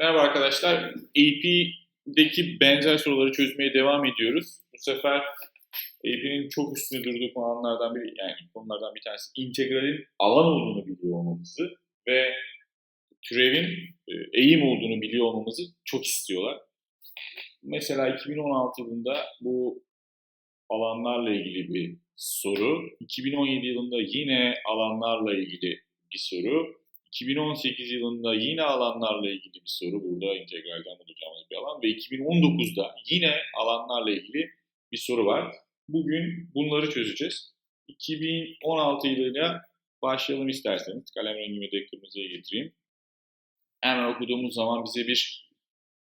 Merhaba arkadaşlar. AP'deki benzer soruları çözmeye devam ediyoruz. Bu sefer AP'nin çok üstüne durduğu konulardan biri, yani konulardan bir tanesi integralin alan olduğunu biliyor olmamızı ve türevin e, eğim olduğunu biliyor olmamızı çok istiyorlar. Mesela 2016 yılında bu alanlarla ilgili bir soru, 2017 yılında yine alanlarla ilgili bir soru, 2018 yılında yine alanlarla ilgili bir soru. Burada integralden bulacağımız bir alan. Ve 2019'da yine alanlarla ilgili bir soru var. Bugün bunları çözeceğiz. 2016 yılıyla başlayalım isterseniz. Kalem rengimi de kırmızıya getireyim. Hemen okuduğumuz zaman bize bir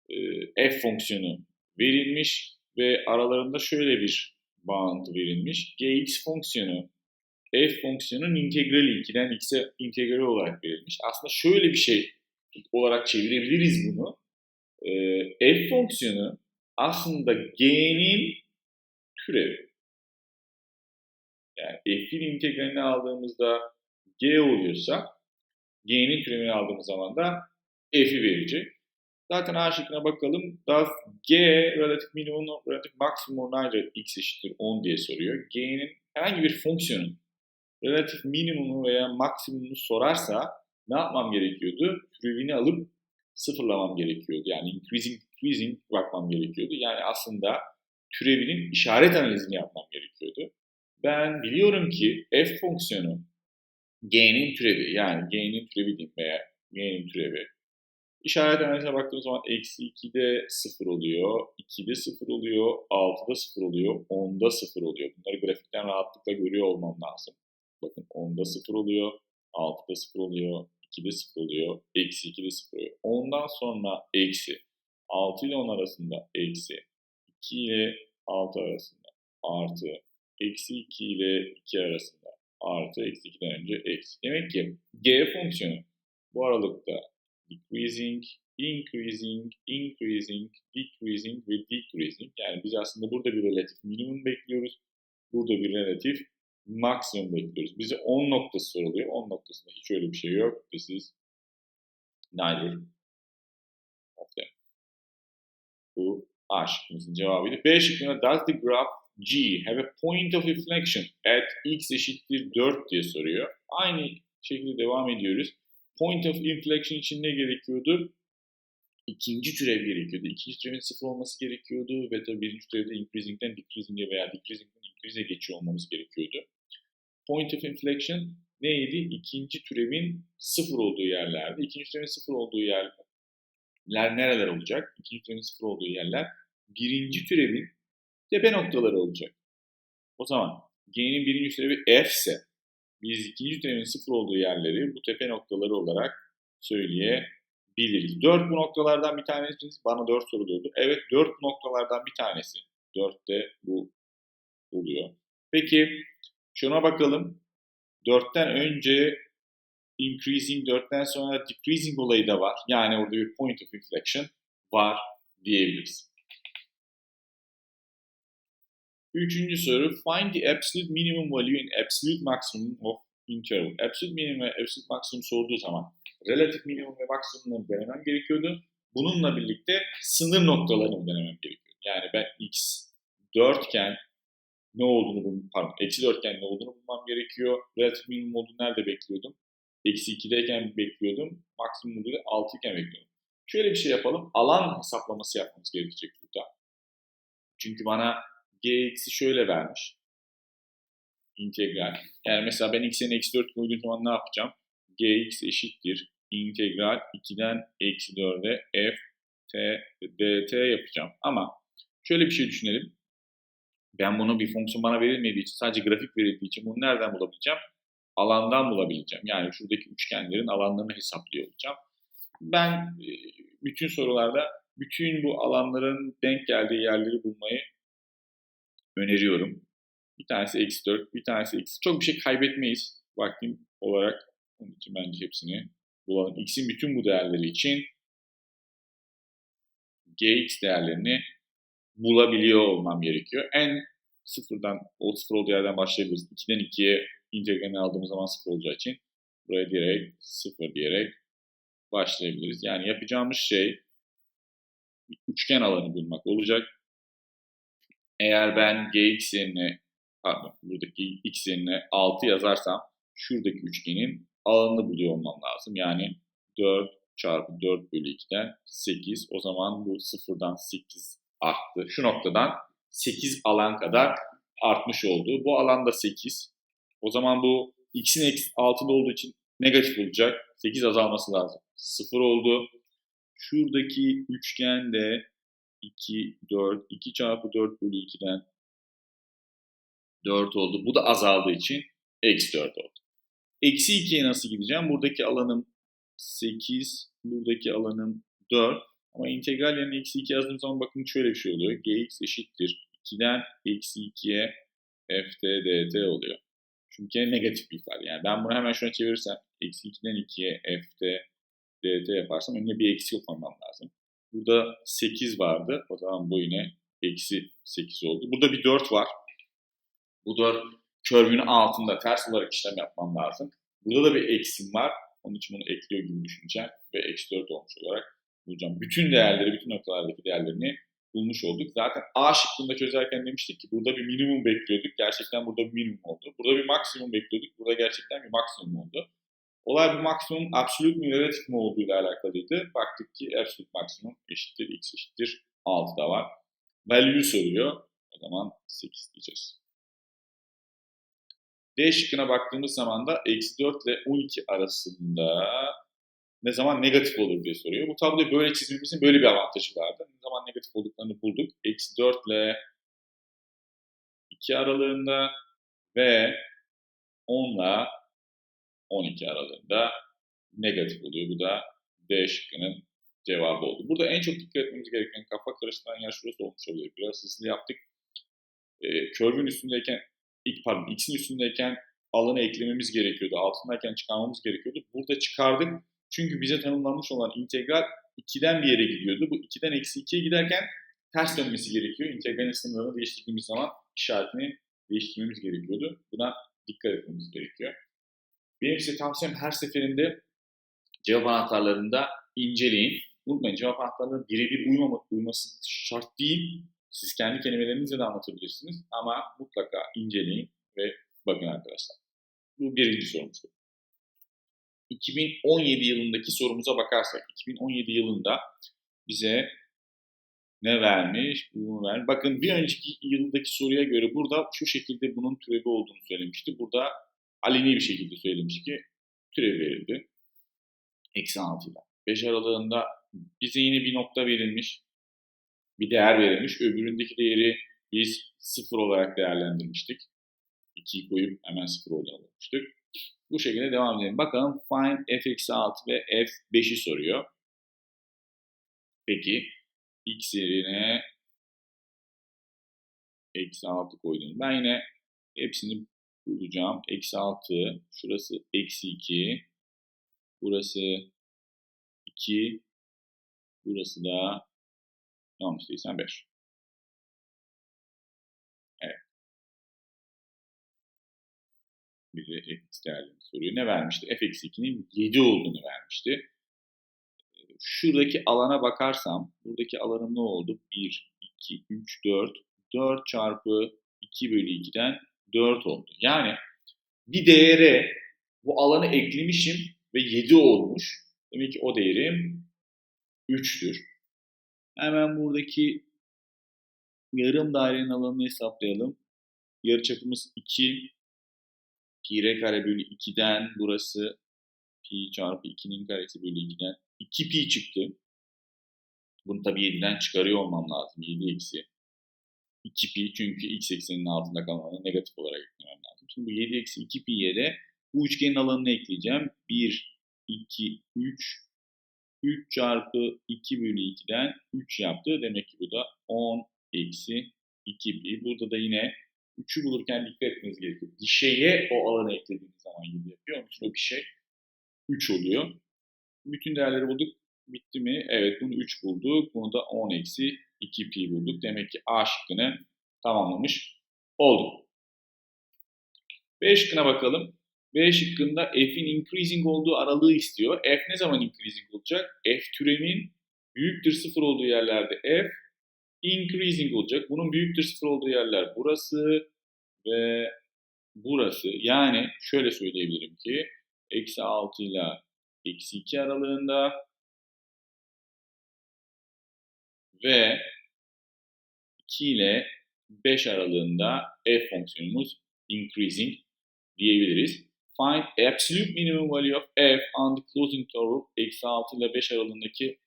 e, f fonksiyonu verilmiş ve aralarında şöyle bir bağıntı verilmiş. gx fonksiyonu f fonksiyonun integrali 2'den x'e integral olarak verilmiş. Aslında şöyle bir şey olarak çevirebiliriz bunu. Ee, f fonksiyonu aslında g'nin türevi. Yani f'in integralini aldığımızda g oluyorsa g'nin türevini aldığımız zaman da f'i verecek. Zaten A şıkkına bakalım. Does G relatif minimum, relatif maksimum neither x eşittir 10 diye soruyor. G'nin herhangi bir fonksiyonun relatif minimumu veya maksimumunu sorarsa ne yapmam gerekiyordu? Türevini alıp sıfırlamam gerekiyordu. Yani increasing decreasing bakmam gerekiyordu. Yani aslında türevinin işaret analizini yapmam gerekiyordu. Ben biliyorum ki f fonksiyonu g'nin türevi yani g'nin türevi diyeyim veya g'nin türevi İşaret analizine baktığımız zaman eksi 2'de 0 oluyor, 2'de 0 oluyor, 6'da 0 oluyor, 10'da 0 oluyor. Bunları grafikten rahatlıkla görüyor olmam lazım. Bakın 10'da 0 oluyor, 6'da 0 oluyor, 2'de 0 oluyor, eksi 2'de 0 oluyor. 10'dan sonra eksi, 6 ile 10 arasında eksi, 2 ile 6 arasında artı, eksi 2 ile 2 arasında artı, eksi 2'den önce eksi. Demek ki g fonksiyonu bu aralıkta decreasing, increasing, increasing, decreasing ve decreasing. Yani biz aslında burada bir relatif minimum bekliyoruz. Burada bir relatif maksimum bekliyoruz. Bize 10 noktası soruluyor. 10 noktasında hiç öyle bir şey yok. This is neither of them. Bu A şıkkımızın cevabıydı. B şıkkında does the graph G have a point of inflection at x eşittir 4 diye soruyor. Aynı şekilde devam ediyoruz. Point of inflection için ne gerekiyordu? İkinci türev gerekiyordu. İkinci türevin sıfır olması gerekiyordu ve tabii birinci türevde increasing'den decreasing'e veya decreasing'den increase'e geçiyor olmamız gerekiyordu point of inflection neydi? İkinci türevin sıfır olduğu yerlerde. İkinci türevin sıfır olduğu yerler nereler olacak? İkinci türevin sıfır olduğu yerler birinci türevin tepe noktaları olacak. O zaman g'nin birinci türevi f ise biz ikinci türevin sıfır olduğu yerleri bu tepe noktaları olarak söyleyebiliriz. 4 bu noktalardan bir tanesi bana 4 soruluyordu. Evet 4 bu noktalardan bir tanesi. 4'te bu oluyor. Peki Şuna bakalım. 4'ten önce increasing, 4'ten sonra decreasing olayı da var. Yani orada bir point of inflection var diyebiliriz. Üçüncü soru. Find the absolute minimum value and absolute maximum of interval. Absolute minimum ve absolute maximum sorduğu zaman relatif minimum ve maksimumları denemem gerekiyordu. Bununla birlikte sınır noktalarını denemem gerekiyordu. Yani ben x 4 iken ne olduğunu bulmam, eksi dörtgen ne olduğunu bulmam gerekiyor. Relatif minimum olduğunu nerede bekliyordum? Eksi 2'deyken bekliyordum. Maksimum olduğunu 6 iken bekliyordum. Şöyle bir şey yapalım. Alan hesaplaması yapmamız gerekecek burada. Çünkü bana gx'i şöyle vermiş. İntegral. Yani mesela ben x'e eksi 4 koyduğum zaman ne yapacağım? gx eşittir. İntegral 2'den eksi 4'e f t dt yapacağım. Ama şöyle bir şey düşünelim. Ben bunu bir fonksiyon bana verilmediği için sadece grafik verildiği için bunu nereden bulabileceğim? Alandan bulabileceğim. Yani şuradaki üçgenlerin alanlarını hesaplıyor olacağım. Ben e, bütün sorularda bütün bu alanların denk geldiği yerleri bulmayı öneriyorum. Bir tanesi eksi 4, bir tanesi eksi. Çok bir şey kaybetmeyiz vaktim olarak. Onun için bence hepsini bulalım. X'in bütün bu değerleri için Gx değerlerini bulabiliyor olmam gerekiyor. En sıfırdan, o sıfır olduğu yerden başlayabiliriz. 2'den 2'ye integralini aldığımız zaman sıfır olacağı için buraya direkt sıfır diyerek başlayabiliriz. Yani yapacağımız şey üçgen alanı bulmak olacak. Eğer ben gx yerine pardon buradaki x yerine 6 yazarsam şuradaki üçgenin alanını buluyor olmam lazım. Yani 4 çarpı 4 bölü 2'den 8. O zaman bu sıfırdan 8 arttı. Şu noktadan 8 alan kadar artmış oldu. Bu alanda 8. O zaman bu x'in altında olduğu için negatif olacak. 8 azalması lazım. 0 oldu. Şuradaki üçgende 2, 4, 2 çarpı 4 bölü 2'den 4 oldu. Bu da azaldığı için eksi 4 oldu. Eksi 2'ye nasıl gideceğim? Buradaki alanım 8, buradaki alanım 4. Ama integral yerine eksi 2 yazdığım zaman bakın şöyle bir şey oluyor. gx eşittir 2'den eksi 2'ye ft dt oluyor. Çünkü negatif bir ifade. Yani ben bunu hemen şuna çevirirsem eksi 2'den 2'ye ft dt yaparsam önüne bir eksi koymam lazım. Burada 8 vardı. O zaman bu yine eksi 8 oldu. Burada bir 4 var. Bu 4 körvün altında ters olarak işlem yapmam lazım. Burada da bir eksim var. Onun için bunu ekliyor gibi düşüneceğim. Ve eksi 4 olmuş olarak bulacağım. Bütün değerleri, bütün noktalardaki değerlerini bulmuş olduk. Zaten A şıkkında çözerken demiştik ki burada bir minimum bekliyorduk. Gerçekten burada bir minimum oldu. Burada bir maksimum bekliyorduk. Burada gerçekten bir maksimum oldu. Olay bir maksimum absolut mu relatif mi olduğuyla alakalıydı. Baktık ki absolut maksimum eşittir x eşittir 6 da var. Value soruyor. O zaman 8 diyeceğiz. D şıkkına baktığımız zaman da eksi 4 ile 12 arasında ne zaman negatif olur diye soruyor. Bu tabloyu böyle çizmemizin böyle bir avantajı vardı. Ne zaman negatif olduklarını bulduk. Eksi 4 ile 2 aralığında ve 10 ile 12 aralığında negatif oluyor. Bu da D şıkkının cevabı oldu. Burada en çok dikkat etmemiz gereken kafa karıştıran yer şurası olmuş oluyor. Biraz hızlı yaptık. E, curve'ün üstündeyken, ilk pardon x'in üstündeyken alanı eklememiz gerekiyordu. Altındayken çıkarmamız gerekiyordu. Burada çıkardık. Çünkü bize tanımlanmış olan integral 2'den bir yere gidiyordu. Bu 2'den eksi 2'ye giderken ters dönmesi gerekiyor. İntegralin sınırlarını değiştirdiğimiz zaman işaretini değiştirmemiz gerekiyordu. Buna dikkat etmemiz gerekiyor. Benim size tavsiyem her seferinde cevap anahtarlarında inceleyin. Unutmayın cevap anahtarlarının birebir uymama, uyması şart değil. Siz kendi kelimelerinizle de anlatabilirsiniz ama mutlaka inceleyin ve bakın arkadaşlar. Bu birinci sorumuz. 2017 yılındaki sorumuza bakarsak, 2017 yılında bize ne vermiş, bunu vermiş. Bakın bir önceki yıldaki soruya göre burada şu şekilde bunun türevi olduğunu söylemişti. Burada aleni bir şekilde söylemiş ki türev verildi. Eksi 6 ile. 5 aralığında bize yine bir nokta verilmiş. Bir değer verilmiş. Öbüründeki değeri biz 0 olarak değerlendirmiştik. 2'yi koyup hemen 0 olduğunu bulmuştuk. Bu şekilde devam edelim. Bakalım find f-6 ve f5'i soruyor. Peki x yerine eksi 6 koydum. Ben yine hepsini bulacağım. Eksi 6, şurası eksi 2, burası 2, burası da yanlış değilsem 5. Bize fx değerlerini soruyor. Ne vermişti? f eksi 2'nin 7 olduğunu vermişti. Şuradaki alana bakarsam, buradaki alanım ne oldu? 1, 2, 3, 4. 4 çarpı 2 bölü 2'den 4 oldu. Yani bir değere bu alanı eklemişim ve 7 olmuş. Demek ki o değerim 3'tür. Hemen buradaki yarım dairenin alanını hesaplayalım. Yarıçapımız 2. Pi r kare bölü 2'den burası pi çarpı 2'nin karesi bölü 2'den 2 pi çıktı. Bunu tabii 7'den çıkarıyor olmam lazım. 7 eksi 2 pi çünkü x ekseninin altında kalanı negatif olarak eklemem lazım. Şimdi bu 7 eksi 2 pi'ye de bu üçgenin alanını ekleyeceğim. 1, 2, 3, 3 çarpı 2 bölü 2'den 3 yaptı. Demek ki bu da 10 eksi 2 pi. Burada da yine 3'ü bulurken dikkat etmeniz gerekiyor. Bir şeye o alanı eklediğiniz zaman 7 yapıyor. Onun için o bir şey 3 oluyor. Bütün değerleri bulduk. Bitti mi? Evet bunu 3 bulduk. Bunu da 10 eksi 2 pi bulduk. Demek ki A şıkkını tamamlamış olduk. B şıkkına bakalım. B şıkkında f'in increasing olduğu aralığı istiyor. F ne zaman increasing olacak? F türevin büyüktür sıfır olduğu yerlerde f increasing olacak. Bunun büyüktür sıfır olduğu yerler burası ve burası. Yani şöyle söyleyebilirim ki eksi 6 ile eksi 2 aralığında ve 2 ile 5 aralığında f fonksiyonumuz increasing diyebiliriz. Find absolute minimum value of f on the closing interval eksi 6 ile 5 aralığındaki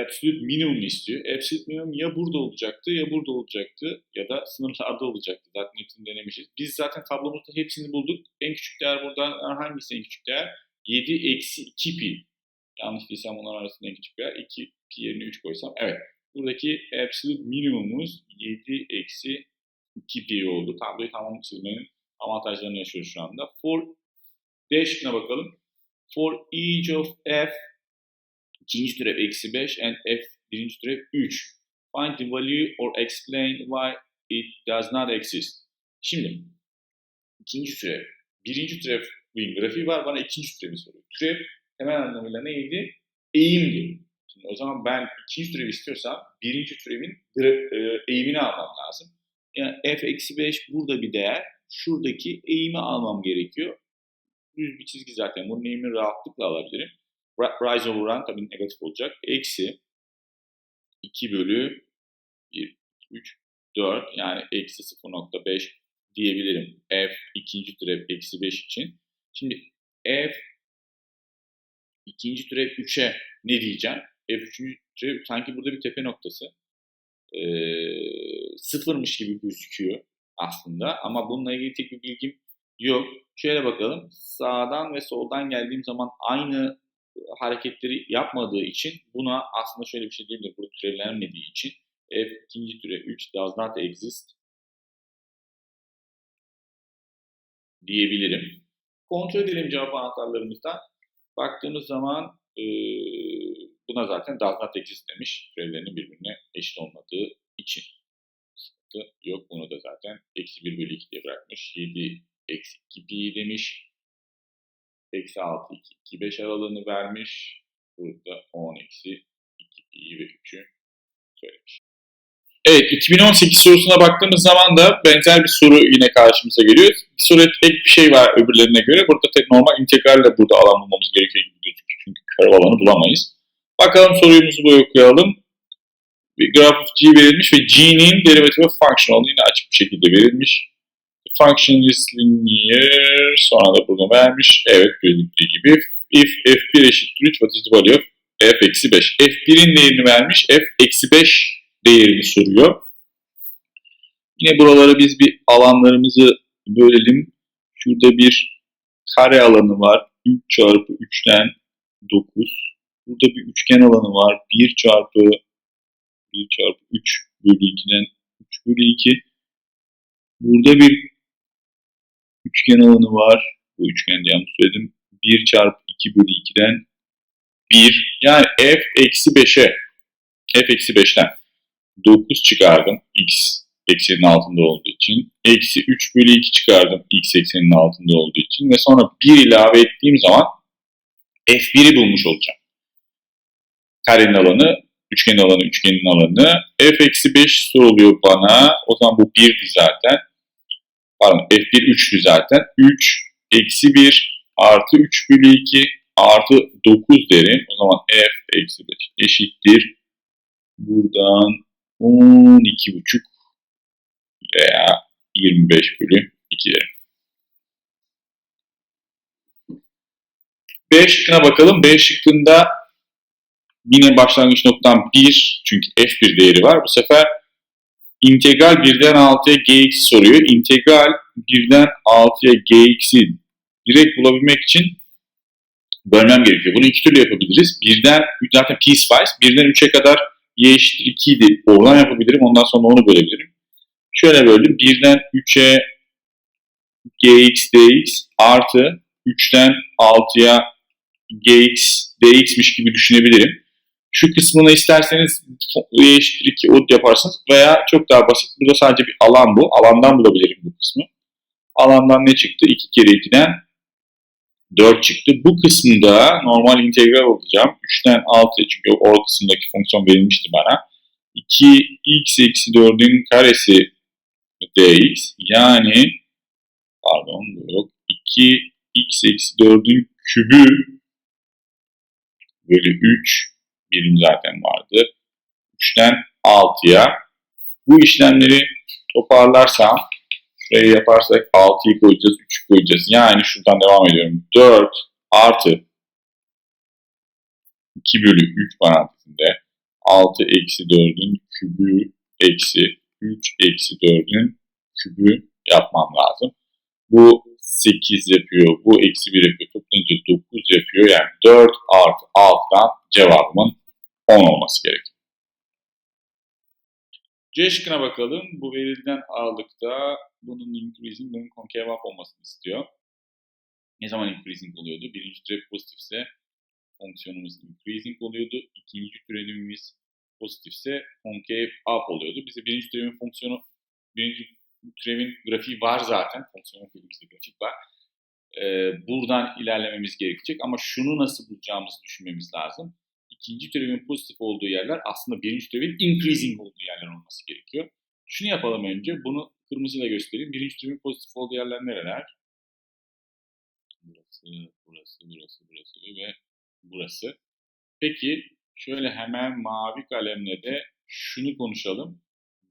absolute minimum istiyor. Absolute minimum ya burada olacaktı ya burada olacaktı ya da sınırlarda olacaktı. Zaten hepsini denemişiz. Biz zaten tablomuzda hepsini bulduk. En küçük değer buradan hangisi en küçük değer? 7 eksi 2 pi. Yanlış değilsem onlar arasında en küçük değer. 2 pi yerine 3 koysam. Evet. Buradaki absolute minimumumuz 7 eksi 2 pi oldu. Tabloyu tamam çizmenin avantajlarını yaşıyoruz şu anda. For D şıkkına bakalım. For each of f ikinci türev eksi 5 and f birinci türev 3. Find the value or explain why it does not exist. Şimdi ikinci türev, birinci türevin grafiği var. Bana ikinci türevi soruyor. Türev temel anlamıyla neydi? Eğimdi. Şimdi o zaman ben ikinci türev istiyorsam birinci türevin e, eğimini almam lazım. Yani f eksi 5 burada bir değer. Şuradaki eğimi almam gerekiyor. Düz bir çizgi zaten. Bunun eğimini rahatlıkla alabilirim. Rise run tabii negatif olacak. Eksi 2 bölü 1, 3, 4 yani eksi 0.5 diyebilirim. F ikinci türev eksi 5 için. Şimdi F ikinci türev 3'e ne diyeceğim? F üçüncü türev sanki burada bir tepe noktası. Ee, sıfırmış gibi gözüküyor aslında ama bununla ilgili tek bir bilgim yok. Şöyle bakalım. Sağdan ve soldan geldiğim zaman aynı hareketleri yapmadığı için buna aslında şöyle bir şey diyebilirim. Burada türevlenmediği için f ikinci türe 3 does not exist diyebilirim. Kontrol edelim cevap anahtarlarımızdan. Baktığımız zaman e, buna zaten does not exist demiş. Türevlerinin birbirine eşit olmadığı için. Yok. Bunu da zaten eksi 1 bölü 2 diye bırakmış. 7 eksi 2 pi demiş eksi 6, 2, 2, 5 aralığını vermiş. Burada 10 eksi 2 pi ve 3'ü söylemiş. Evet 2018 sorusuna baktığımız zaman da benzer bir soru yine karşımıza geliyor. Bir soru ek bir şey var öbürlerine göre. Burada tek normal integralle burada alan bulmamız gerekiyor gibi gözüküyor. Çünkü kare alanı bulamayız. Bakalım sorumuzu böyle okuyalım. Bir graph of g verilmiş ve g'nin derivative function olduğu yine açık bir şekilde verilmiş function is linear sonra da burada vermiş. Evet gözüktüğü gibi if f1 eşittir 3 what is the value of f eksi 5. f1'in değerini vermiş. f eksi 5 değerini soruyor. Yine buralara biz bir alanlarımızı bölelim. Şurada bir kare alanı var. 3 çarpı 3'ten 9. Burada bir üçgen alanı var. 1 çarpı 1 çarpı 3 bölü 2'den 3 bölü 2. Burada bir üçgen alanı var. Bu üçgen diye söyledim. 1 çarpı 2 bölü 2'den 1. Yani f eksi 5'e f eksi 5'ten 9 çıkardım. x eksenin altında olduğu için. Eksi 3 bölü 2 çıkardım. x eksenin altında olduğu için. Ve sonra 1 ilave ettiğim zaman f1'i bulmuş olacağım. Karenin alanı, üçgenin alanı, üçgenin alanı. f eksi 5 soruluyor bana. O zaman bu 1'di zaten pardon F1 3'tü zaten. 3 eksi 1 artı 3 bölü 2 artı 9 derim. O zaman F eksi 5 eşittir. Buradan 12,5 veya 25 bölü 2 derim. B şıkkına bakalım. B şıkkında yine başlangıç noktam 1 çünkü F1 değeri var. Bu sefer integral 1'den 6'ya gx soruyor. İntegral 1'den 6'ya gx'i direkt bulabilmek için bölmem gerekiyor. Bunu iki türlü yapabiliriz. Birden, zaten piecewise, birden 3'e kadar y eşittir 2 idi. Oradan yapabilirim. Ondan sonra onu bölebilirim. Şöyle böldüm. Birden 3'e gx dx artı 3'ten 6'ya gx dx'miş gibi düşünebilirim. Şu kısmını isterseniz y eşittir 2 ud yaparsınız veya çok daha basit. Burada sadece bir alan bu. Alandan bulabilirim bu kısmı. Alandan ne çıktı? 2 kere 2'den 4 çıktı. Bu kısımda normal integral alacağım. 3'ten 6'ya çünkü o kısımdaki fonksiyon verilmişti bana. 2x eksi 4'ün karesi dx yani pardon yok. 2x eksi 4'ün kübü bölü 3 birim zaten vardı. 3'ten 6'ya bu işlemleri toparlarsam şuraya yaparsak 6'yı koyacağız, 3'ü koyacağız. Yani şuradan devam ediyorum. 4 artı 2 bölü 3 parantezinde 6 eksi 4'ün kübü eksi 3 eksi 4'ün kübü yapmam lazım. Bu 8 yapıyor, bu eksi 1 yapıyor. Toplayınca 9 yapıyor. Yani 4 artı 6'dan cevabımın 10 olması gerekiyor. C şıkkına bakalım. Bu verilen aralıkta bunun increasing, bunun concave up olmasını istiyor. Ne zaman increasing oluyordu? Birinci türev pozitifse fonksiyonumuz increasing oluyordu. İkinci türevimiz pozitifse concave up oluyordu. Bize birinci türevin fonksiyonu, birinci türevin grafiği var zaten. Fonksiyonun elimizde grafik var. Ee, buradan ilerlememiz gerekecek ama şunu nasıl bulacağımızı düşünmemiz lazım ikinci türevin pozitif olduğu yerler aslında birinci türevin increasing olduğu yerler olması gerekiyor. Şunu yapalım önce. Bunu kırmızıyla göstereyim. Birinci türevin pozitif olduğu yerler nereler? Burası, burası, burası, burası ve burası. Peki şöyle hemen mavi kalemle de şunu konuşalım.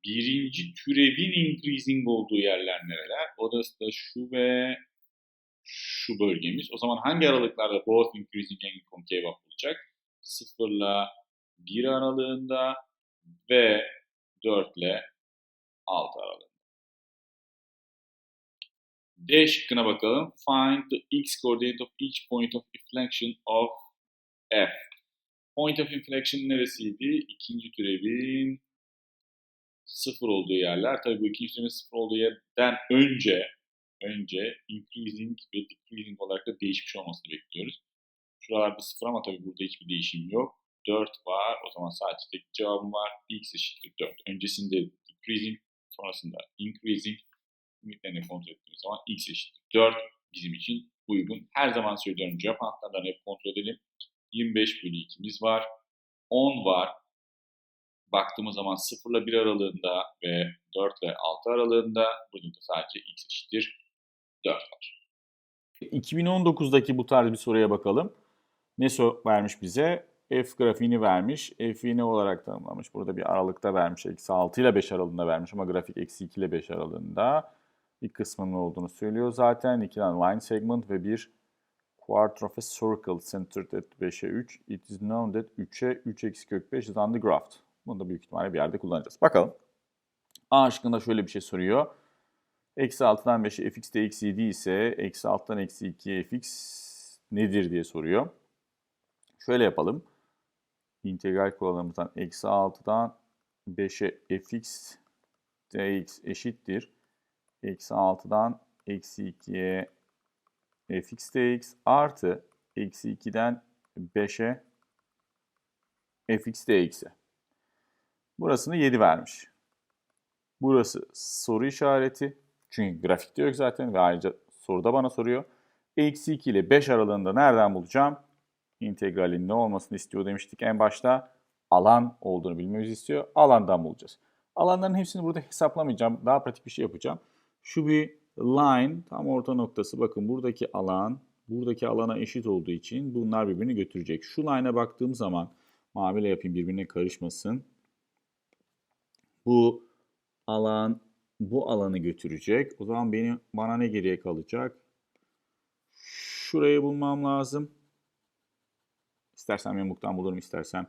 Birinci türevin increasing olduğu yerler nereler? Odası da şu ve şu bölgemiz. O zaman hangi aralıklarda both increasing and concave olacak? 0 ile 1 aralığında ve 4 ile 6 aralığında. D şıkkına bakalım. Find the x coordinate of each point of inflection of f. Point of inflection neresiydi? İkinci türevin sıfır olduğu yerler. Tabii bu ikinci türevin sıfır olduğu yerden önce önce increasing ve decreasing olarak da değişmiş olmasını bekliyoruz. Şuralarda 0 ama tabii burada hiçbir değişim yok. 4 var. O zaman sadece tek cevabım var. x eşittir 4. Öncesinde decreasing, sonrasında increasing. Limitlerini kontrol ettiğimiz zaman x eşittir 4 bizim için uygun. Her zaman söylüyorum cevap anahtarlarını hep kontrol edelim. 25 bölü 2'miz var. 10 var. Baktığımız zaman 0 ile 1 aralığında ve 4 ile 6 aralığında. Burada da sadece x eşittir 4 var. 2019'daki bu tarz bir soruya bakalım. Ne so vermiş bize? F grafiğini vermiş. F'i ne olarak tanımlamış? Burada bir aralıkta vermiş. Eksi 6 ile 5 aralığında vermiş ama grafik eksi 2 ile 5 aralığında. Bir kısmının olduğunu söylüyor zaten. İki tane line segment ve bir quarter of a circle centered at 5'e 3. It is known that 3'e 3 eksi kök 5 is on. Bunu da büyük ihtimalle bir yerde kullanacağız. Bakalım. A şıkkında şöyle bir şey soruyor. Eksi 6'dan 5'e fx de eksi 7 ise eksi 6'dan eksi 2'ye fx nedir diye soruyor. Şöyle yapalım. İntegral kuralımızdan eksi 6'dan 5'e fx dx eşittir. Eksi 6'dan eksi 2'ye fx dx artı eksi 2'den 5'e fx dx'e. Burasını 7 vermiş. Burası soru işareti. Çünkü grafikte yok zaten ve ayrıca soruda bana soruyor. Eksi 2 ile 5 aralığında nereden bulacağım? İntegralin ne olmasını istiyor demiştik en başta. Alan olduğunu bilmemizi istiyor. Alandan bulacağız. Alanların hepsini burada hesaplamayacağım. Daha pratik bir şey yapacağım. Şu bir line tam orta noktası. Bakın buradaki alan buradaki alana eşit olduğu için bunlar birbirini götürecek. Şu line'a baktığım zaman maviyle yapayım birbirine karışmasın. Bu alan bu alanı götürecek. O zaman benim bana ne geriye kalacak? Şurayı bulmam lazım. İstersem yamuktan bulurum, istersem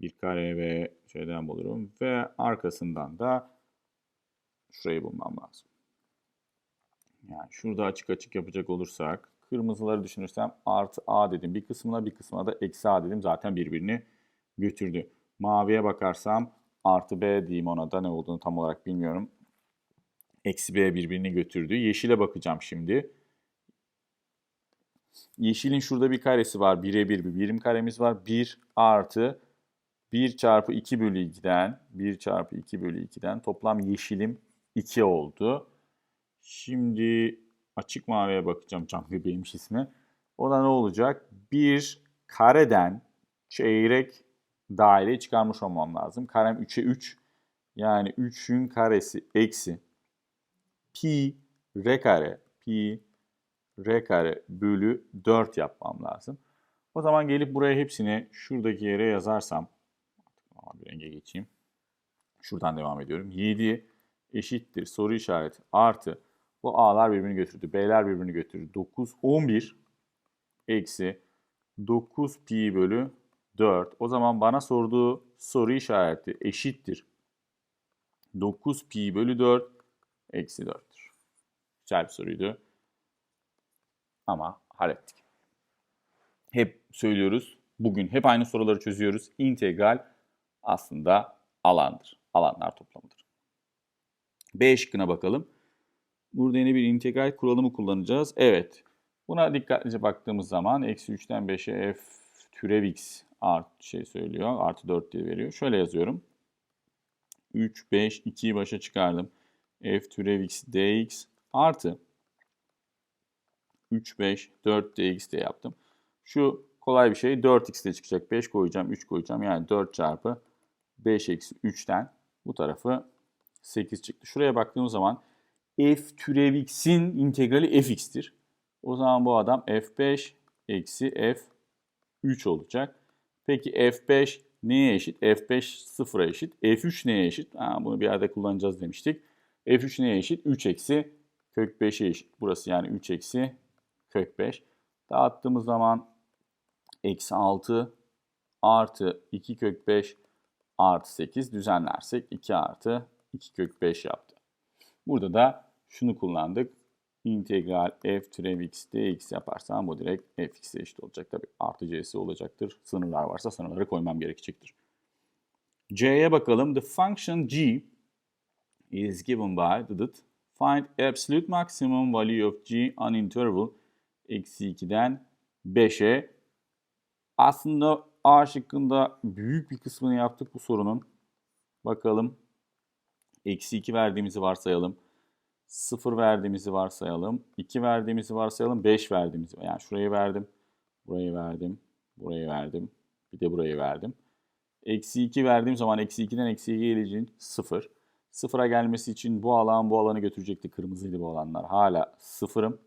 bir kare ve şeyden bulurum. Ve arkasından da şurayı bulmam lazım. Yani şurada açık açık yapacak olursak kırmızıları düşünürsem artı a dedim. Bir kısmına bir kısmına da eksi a dedim. Zaten birbirini götürdü. Maviye bakarsam artı b diyeyim ona da ne olduğunu tam olarak bilmiyorum. Eksi b birbirini götürdü. Yeşile bakacağım şimdi. Yeşilin şurada bir karesi var. 1'e 1 bir birim karemiz var. 1 artı 1 çarpı 2 bölü 2'den 1 çarpı 2 bölü 2'den toplam yeşilim 2 oldu. Şimdi açık maviye bakacağım. Can bebeğimmiş ismi. O da ne olacak? Bir kareden çeyrek daireyi çıkarmış olmam lazım. Karem 3'e 3. Yani 3'ün karesi eksi pi r kare pi r kare bölü 4 yapmam lazım. O zaman gelip buraya hepsini şuradaki yere yazarsam bir renge geçeyim. Şuradan devam ediyorum. 7 eşittir soru işareti artı bu a'lar birbirini götürdü. B'ler birbirini götürdü. 9 11 eksi 9 pi bölü 4. O zaman bana sorduğu soru işareti eşittir. 9 pi bölü 4 eksi 4'tür. Güzel bir soruydu. Ama hallettik. Hep söylüyoruz. Bugün hep aynı soruları çözüyoruz. İntegral aslında alandır. Alanlar toplamıdır. B şıkkına bakalım. Burada yine bir integral kuralı mı kullanacağız? Evet. Buna dikkatlice baktığımız zaman eksi 3'ten 5'e f türev x artı şey söylüyor. Artı 4 diye veriyor. Şöyle yazıyorum. 3, 5, 2'yi başa çıkardım. f türev x dx artı 3, 5, 4 dx diye yaptım. Şu kolay bir şey. 4x de çıkacak. 5 koyacağım, 3 koyacağım. Yani 4 çarpı 5 eksi 3'ten bu tarafı 8 çıktı. Şuraya baktığımız zaman f türev x'in integrali fx'tir. O zaman bu adam f5 eksi f3 olacak. Peki f5 neye eşit? f5 sıfıra eşit. f3 neye eşit? Ha, bunu bir yerde kullanacağız demiştik. f3 neye eşit? 3 eksi kök 5'e eşit. Burası yani 3 eksi kök 5. Dağıttığımız zaman eksi 6 artı 2 kök 5 artı 8 düzenlersek 2 artı 2 kök 5 yaptı. Burada da şunu kullandık. İntegral f türev x dx yaparsam bu direkt fx'e eşit olacak. Tabi artı c'si olacaktır. Sınırlar varsa sınırları koymam gerekecektir. C'ye bakalım. The function g is given by dot. Find absolute maximum value of g on interval eksi 2'den 5'e. Aslında A şıkkında büyük bir kısmını yaptık bu sorunun. Bakalım. Eksi 2 verdiğimizi varsayalım. 0 verdiğimizi varsayalım. 2 verdiğimizi varsayalım. 5 verdiğimizi. Yani şurayı verdim. Burayı verdim. Burayı verdim. Bir de burayı verdim. Eksi 2 verdiğim zaman eksi 2'den eksi 2 geleceğin 0. Sıfıra gelmesi için bu alan bu alanı götürecekti. Kırmızıydı bu alanlar. Hala sıfırım.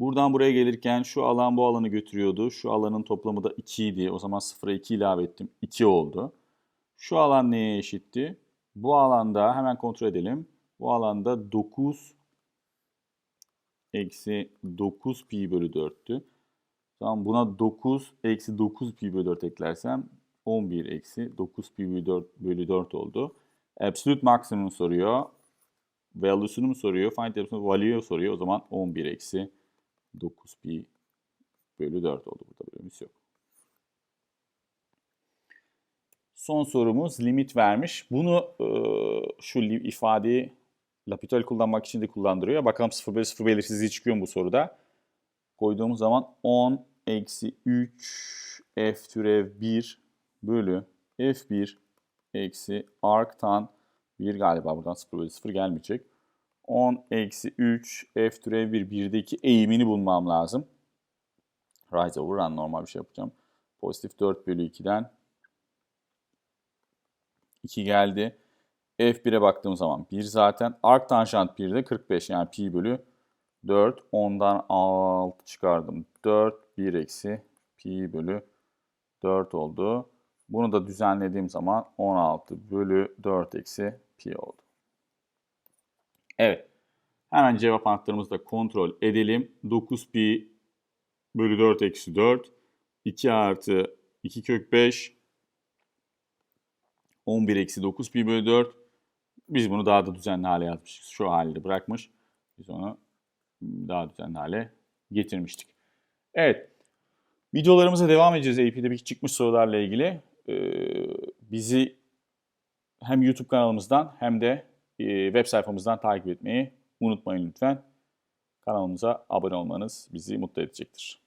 Buradan buraya gelirken şu alan bu alanı götürüyordu. Şu alanın toplamı da 2 idi. O zaman 0'a 2 ilave ettim. 2 oldu. Şu alan neye eşitti? Bu alanda hemen kontrol edelim. Bu alanda 9 eksi 9 pi bölü 4'tü. Tamam buna 9 eksi 9 pi bölü 4 eklersem 11 eksi 9 pi bölü 4, bölü 4 oldu. Absolute maksimum soruyor. Value'sunu mu soruyor? Find absolute value soruyor. O zaman 11 eksi 9 pi bölü 4 oldu. Burada bölümümüz yok. Son sorumuz limit vermiş. Bunu e, şu ifadeyi L'Hopital kullanmak için de kullandırıyor. Bakalım 0 bölü 0 belirsizliği çıkıyor mu bu soruda? Koyduğumuz zaman 10 eksi 3 f türev 1 bölü f1 eksi arctan 1 galiba buradan 0 bölü 0 gelmeyecek. 10 eksi 3 f türev 1 1'deki eğimini bulmam lazım. Rise over run normal bir şey yapacağım. Pozitif 4 bölü 2'den 2 geldi. F1'e baktığım zaman 1 zaten. Arc tanjant 1'de 45 yani pi bölü 4. 10'dan 6 çıkardım. 4 1 eksi pi bölü 4 oldu. Bunu da düzenlediğim zaman 16 bölü 4 eksi pi oldu. Evet. Hemen cevap anahtarımızı da kontrol edelim. 9 pi bölü 4 eksi 4. 2 artı 2 kök 5. 11 eksi 9 pi bölü 4. Biz bunu daha da düzenli hale yazmışız. Şu halde bırakmış. Biz onu daha düzenli hale getirmiştik. Evet. Videolarımıza devam edeceğiz AP'de çıkmış sorularla ilgili. Ee, bizi hem YouTube kanalımızdan hem de web sayfamızdan takip etmeyi unutmayın lütfen. Kanalımıza abone olmanız bizi mutlu edecektir.